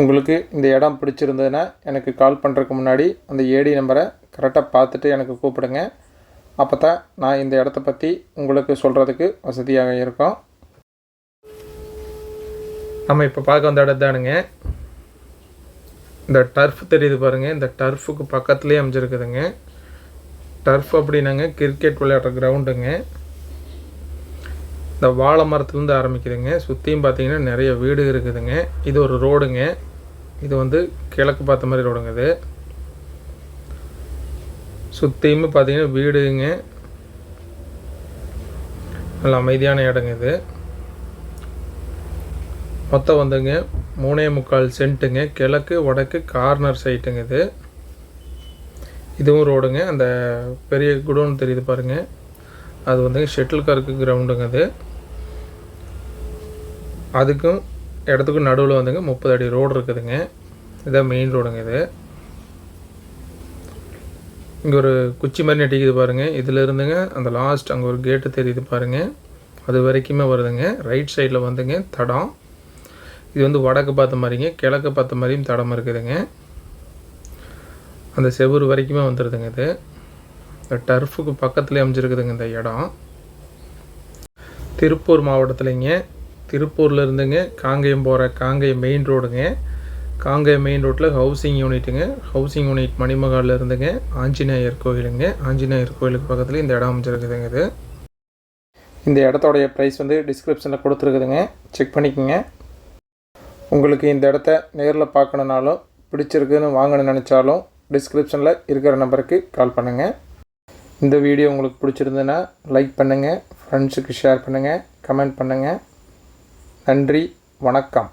உங்களுக்கு இந்த இடம் பிடிச்சிருந்ததுன்னா எனக்கு கால் பண்ணுறதுக்கு முன்னாடி அந்த ஏடி நம்பரை கரெக்டாக பார்த்துட்டு எனக்கு கூப்பிடுங்க. அப்போ தான் நான் இந்த இடத்த பற்றி உங்களுக்கு சொல்கிறதுக்கு வசதியாக இருக்கும். நம்ம இப்போ பார்க்க வந்த இடம் தானுங்க இந்த டர்ஃப் தெரியுது பாருங்கள் இந்த டர்ஃபுக்கு பக்கத்துலேயே அமைஞ்சிருக்குதுங்க. டர்ஃப் அப்படின்னாங்க கிரிக்கெட் விளையாடுற கிரவுண்டுங்க இந்த வாழை மரத்துலேருந்து ஆரம்பிக்குதுங்க. சுற்றியும் பார்த்தீங்கன்னா நிறைய வீடு இருக்குதுங்க. இது ஒரு ரோடுங்க. இது வந்து கிழக்கு பார்த்த மாதிரி ரோடுங்க இது. சுற்றியுமே பார்த்தீங்கன்னா வீடுங்க. நல்ல அமைதியான இடங்க இது. மொத்தம் வந்துங்க மூணே முக்கால் சென்ட்டுங்க. கிழக்கு வடக்கு கார்னர் சைட்டுங்க இது. இதுவும் ரோடுங்க. அந்த பெரிய குடோன் தெரியுது பாருங்கள் அது வந்துங்க ஷெட்டில் கார்க்கு கிரவுண்டுங்க அது அதுக்கும் இடத்துக்கும் நடுவில் வந்துங்க முப்பது அடி ரோடு இருக்குதுங்க. இதான் மெயின் ரோடுங்க இது. இங்கே ஒரு குச்சி மாதிரி நெட்டிக்குது பாருங்கள் இதில் இருந்துங்க அந்த லாஸ்ட் அங்கே ஒரு கேட்டு தெரியுது பாருங்கள் அது வரைக்குமே வருதுங்க. ரைட் சைடில் வந்துங்க தடம். இது வந்து வடக்கு பார்த்த மாதிரிங்க கிழக்கு பார்த்த மாதிரியும் தடம் இருக்குதுங்க. அந்த செவுரு வரைக்குமே வந்துடுதுங்க இது. இந்த டர்ஃபுக்கு பக்கத்துலேயே அமைஞ்சிருக்குதுங்க இந்த இடம். திருப்பூர் மாவட்டத்துலேங்க திருப்பூரில் இருந்துங்க காங்கேயம் போகிற காங்கேயம் மெயின் ரோடுங்க காங்கேயம் மெயின் ரோட்டில் ஹவுசிங் யூனிட்டுங்க ஹவுசிங் யூனிட் மணிமகாலில் இருந்துங்க ஆஞ்சநேயர் கோயிலுங்க. ஆஞ்சநேயர் கோயிலுக்கு பக்கத்தில் இந்த இடம் அமைஞ்சிருக்குதுங்க இது. இந்த இடத்தோடைய ப்ரைஸ் வந்து டிஸ்கிரிப்ஷனில் கொடுத்துருக்குதுங்க. செக் பண்ணிக்கோங்க. உங்களுக்கு இந்த இடத்த நேரில் பார்க்கணுனாலும் பிடிச்சிருக்குன்னு வாங்கணும்னு நினச்சாலும் டிஸ்கிரிப்ஷனில் இருக்கிற நம்பருக்கு கால் பண்ணுங்கள் இந்த வீடியோ உங்களுக்கு பிடிச்சிருந்ததுன்னா லைக் பண்ணுங்கள் ஃப்ரெண்ட்ஸுக்கு ஷேர் பண்ணுங்கள் கமெண்ட் பண்ணுங்கள் நன்றி வணக்கம்.